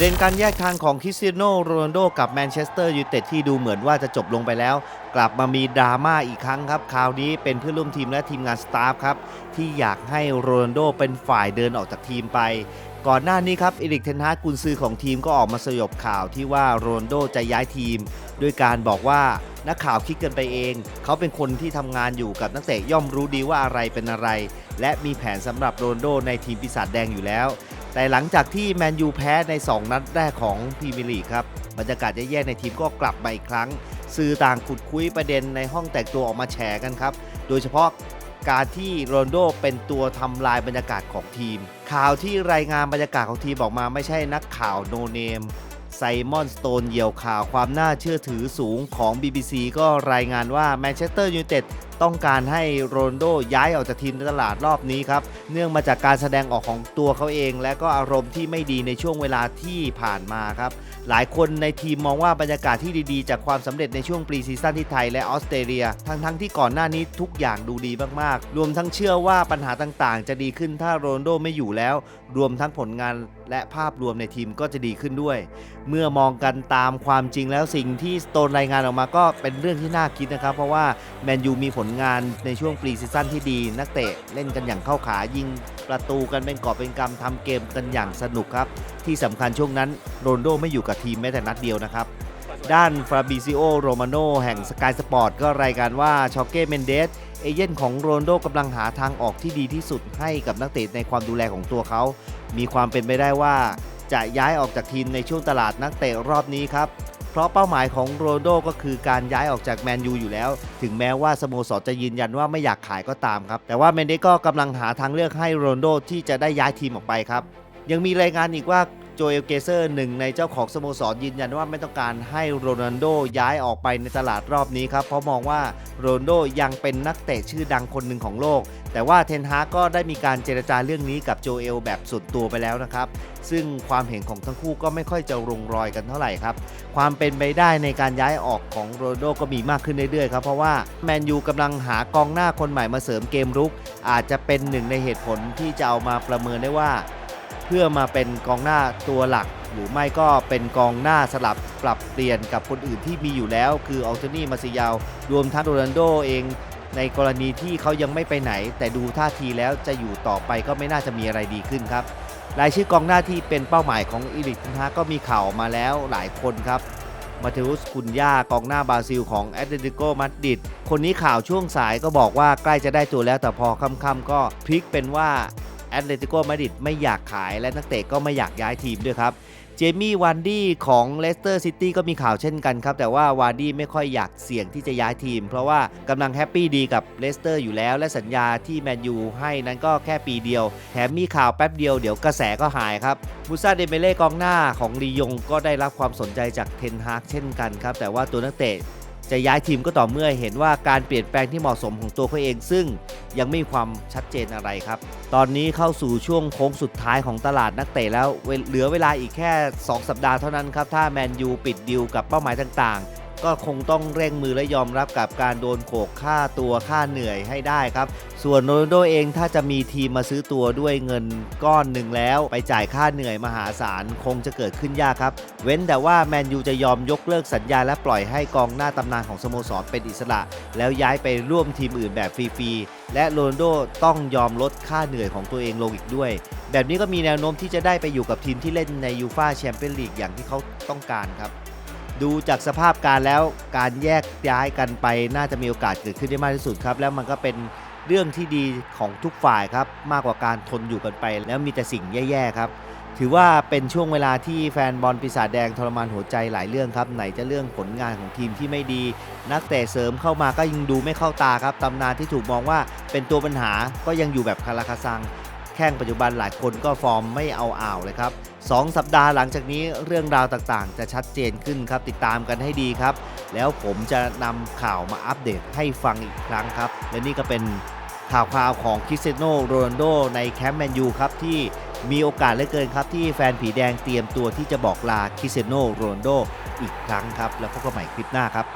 ประเด็นการแยกทางของคริสเตียโนโรนัลโดกับแมนเชสเตอร์ยูไนเต็ดที่ดูเหมือนว่าจะจบลงไปแล้ว กลับมามีดราม่าอีกครั้งครับคราวนี้เป็นเพื่อนร่วมทีมและทีมงานสตาฟครับ ที่อยากให้โรนัลโดเป็นฝ่ายเดินออกจากทีมไป ก่อนหน้านี้ครับเอริกเทนฮากกุนซือของทีมก็ออกมาสยบข่าวที่ว่าโรนัลโดจะย้ายทีม ด้วยการบอกว่านักข่าวคิดกันไปเอง เขาเป็นคนที่ทำงานอยู่กับนักเตะย่อมรู้ดีว่าอะไรเป็นอะไร และมีแผนสำหรับโรนัลโดในทีมปีศาจแดงอยู่แล้ว แต่หลังจากที่แมนยูแพ้ใน 2 นัดแรกของพรีเมียร์ลีกครับ บรรยากาศแย่ๆในทีมก็กลับมาอีกครั้ง สื่อต่างขุดคุยประเด็นในห้องแต่งตัวออกมาแฉกันครับ โดยเฉพาะการที่โรนโดเป็นตัวทำลายบรรยากาศของทีม ข่าวที่รายงานบรรยากาศของทีมออกมาไม่ใช่นักข่าวโนเนมไซมอนสโตนเหยี่ยวข่าวความน่าเชื่อถือสูงของ BBC ก็รายงานว่าแมนเชสเตอร์ยูไนเต็ด ต้องการให้โรนโดย้ายออกจากทีมในตลาดรอบนี้ครับ เนื่องมาจากการแสดงออกของตัวเขาเอง และก็อารมณ์ที่ไม่ดีในช่วงเวลาที่ผ่านมาครับ หลายคนในทีมมองว่าบรรยากาศที่ดีๆ จากความสำเร็จในช่วงปรีซีซั่นที่ไทยและออสเตรเลีย ทั้งๆที่ก่อนหน้านี้ทุกอย่างดูดีมากๆ รวมทั้งเชื่อว่าปัญหาต่างๆ จะดีขึ้นถ้าโรนโดไม่อยู่แล้ว รวมทั้งผลงานและภาพรวมในทีมก็จะดีขึ้นด้วย เมื่อมองกันตามความจริงแล้วสิ่งที่สโตนรายงานออกมาก็เป็นเรื่องที่น่าคิดนะครับ เพราะว่าแมนยูมีผลงานในช่วงปรีซีซั่นที่ดี นักเตะเล่นกันอย่างเข้าขายิงประตูกันเป็นกอบเป็นกำทำเกมกันอย่างสนุกครับ ที่สำคัญช่วงนั้นโรนโดไม่อยู่กับทีมแม้แต่นัดเดียวนะครับ ด้านฟราบิซิโอโรมาโนแห่งสกายสปอร์ตก็รายการว่าชอเก้เมนเดสเอเย่นของโรนโดกำลังหาทางออกที่ดีที่สุดให้กับนักเตะในความดูแลของตัวเขา มีความเป็นไปได้ว่าจะย้ายออกจากทีมในช่วงตลาดนักเตะรอบนี้ครับ เพราะเป้าหมายของโรนโดก็คือการย้ายออกจากแมนยูอยู่แล้ว ถึงแม้ว่าสโมสรจะยืนยันว่าไม่อยากขายก็ตามครับ แต่ว่าเมนเดสก็กำลังหาทางเลือกให้โรนโดที่จะได้ย้ายทีมออกไปครับ ยังมีรายงานอีกว่า โจเอลเกเซอร์หนึ่งในเจ้าของสโมสรยืนยันว่าไม่ต้องการให้โรนัลโดย้ายออกไปในตลาดรอบนี้ครับ เพราะมองว่าโรนัลโดยังเป็นนักเตะชื่อดังคนหนึ่งของโลก แต่ว่าเทนฮากก็ได้มีการเจรจาเรื่องนี้กับโจเอลแบบส่วนตัวไปแล้วนะครับ ซึ่งความเห็นของทั้งคู่ก็ไม่ค่อยจะลงรอยกันเท่าไหร่ครับ ความเป็นไปได้ในการย้ายออกของโรนัลโดก็มีมากขึ้นเรื่อยๆครับเพราะว่าแมนยูกำลังหากองหน้าคนใหม่มาเสริมเกมรุก อาจจะเป็นหนึ่งในเหตุผลที่จะเอามาประเมินได้ว่า พื่อมาเป็นกองหน้าตัวหลัก หรือไม่ก็เป็นกองหน้าสลับปรับเปลี่ยนกับคนอื่นที่มีอยู่แล้ว คืออัลเทนี่มาซิยาวรวมทั้งโรนัลโดเอง ในกรณีที่เขายังไม่ไปไหน แต่ดูท่าทีแล้วจะอยู่ต่อไปก็ไม่น่าจะมีอะไรดีขึ้นครับรายชื่อกองหน้าที่เป็นเป้าหมายของอีริกนะก็มีข่าวมาแล้วหลายคนครับมาเทอุสคุนยากองหน้าบราซิลของแอตเลติโกมาดริดคนนี้ข่าวช่วงสายก็บอกว่าใกล้จะได้ตัวแล้วแต่พอค่ำๆก็พลิกเป็นว่า แอตเลติโกมาดริดไม่อยากขายและนักเตะก็ไม่อยากย้ายทีมด้วยครับเจมี่วันดี้ของเลสเตอร์ซิตี้ก็มีข่าวเช่นกันครับ แต่ว่าวานดี้ไม่ค่อยอยากเสี่ยงที่จะย้ายทีม เพราะว่ากำลังแฮปปี้ดีกับเลสเตอร์อยู่แล้ว และสัญญาที่แมนยูให้นั้นก็แค่ปีเดียว แถมมีข่าวแป๊บเดียวเดี๋ยวกระแสก็หายครับมูซาเดเมเล่กองหน้าของลียงก็ได้รับความสนใจจากเทนฮากเช่นกันครับ แต่ว่าตัวนักเตะ จะย้ายทีมก็ต่อเมื่อเห็นว่าการเปลี่ยนแปลงที่เหมาะสมของตัวเขาเอง ซึ่งยังไม่มีความชัดเจนอะไรครับ ตอนนี้เข้าสู่ช่วงโค้งสุดท้ายของตลาดนักเตะแล้วเหลือเวลาอีกแค่ 2 สัปดาห์เท่านั้นครับถ้าแมนยูปิดดีลกับเป้าหมายต่างๆ ก็คงต้องเร่งมือและยอมรับกับการโดนโขกค่าตัวค่าเหนื่อยให้ได้ครับ ส่วนโรนโดเองถ้าจะมีทีมมาซื้อตัวด้วยเงินก้อนหนึ่งแล้ว ไปจ่ายค่าเหนื่อยมหาศาลคงจะเกิดขึ้นยากครับ เว้นแต่ว่าแมนยูจะยอมยกเลิกสัญญาและปล่อยให้กองหน้าตำนานของสโมสรเป็นอิสระ แล้วย้ายไปร่วมทีมอื่นแบบฟรีๆและโรนโดต้องยอมลดค่าเหนื่อยของตัวเองลงอีกด้วย แบบนี้ก็มีแนวโน้มที่จะได้ไปอยู่กับทีมที่เล่นในยูฟาแชมเปี้ยนลีกอย่างที่เขาต้องการครับ ดูจากสภาพการแล้วการแยกย้ายกันไปน่าจะมีโอกาสเกิดขึ้นได้มากที่สุดครับ แล้วมันก็เป็นเรื่องที่ดีของทุกฝ่ายครับ มากกว่าการทนอยู่กันไป แล้วมีแต่สิ่งแย่ๆครับ ถือว่าเป็นช่วงเวลาที่แฟนบอลปีศาจแดงทรมานหัวใจหลายเรื่องครับ ไหนจะเรื่องผลงานของทีมที่ไม่ดี นักเตะเสริมเข้ามาก็ยังดูไม่เข้าตาครับตำนานที่ถูกมองว่าเป็นตัวปัญหาก็ยังอยู่แบบคาราคาซัง แข้งปัจจุบันหลายคนก็ฟอร์มไม่เอาอ่าวเลยครับ 2 สัปดาห์หลังจากนี้เรื่องราวต่างๆ จะชัดเจนขึ้นครับติดตามกันให้ดีครับ แล้วผมจะนำข่าวมาอัปเดตให้ฟังอีกครั้งครับ และนี่ก็เป็นข่าวคราวของคริสเตยโนโรนัลโดในแคมป์แมนยูครับที่มีโอกาสเหลือเกินครับ ที่แฟนผีแดงเตรียมตัวที่จะบอกลาคริสเตยโนโรนัลโดอีกครั้งครับ แล้วพบกันใหม่คลิปหน้าครับ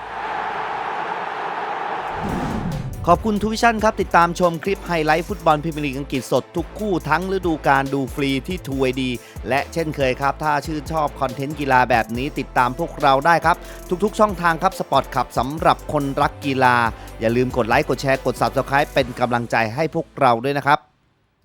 ขอบคุณทูวิชั่นครับ ติดตามชมคลิปไฮไลท์ฟุตบอลพรีเมียร์ลีกอังกฤษสดทุกคู่ทั้งฤดูกาลดูฟรีที่ทูวดีและเช่นเคยครับ ถ้าชื่นชอบคอนเทนต์กีฬาแบบนี้ติดตามพวกเราได้ครับ ทุกๆ ช่องทางครับสปอร์ตขับสำหรับคนรักกีฬา อย่าลืมกดไลค์กดแชร์กด Subscribe เป็นกำลังใจให้พวกเราด้วยนะครับ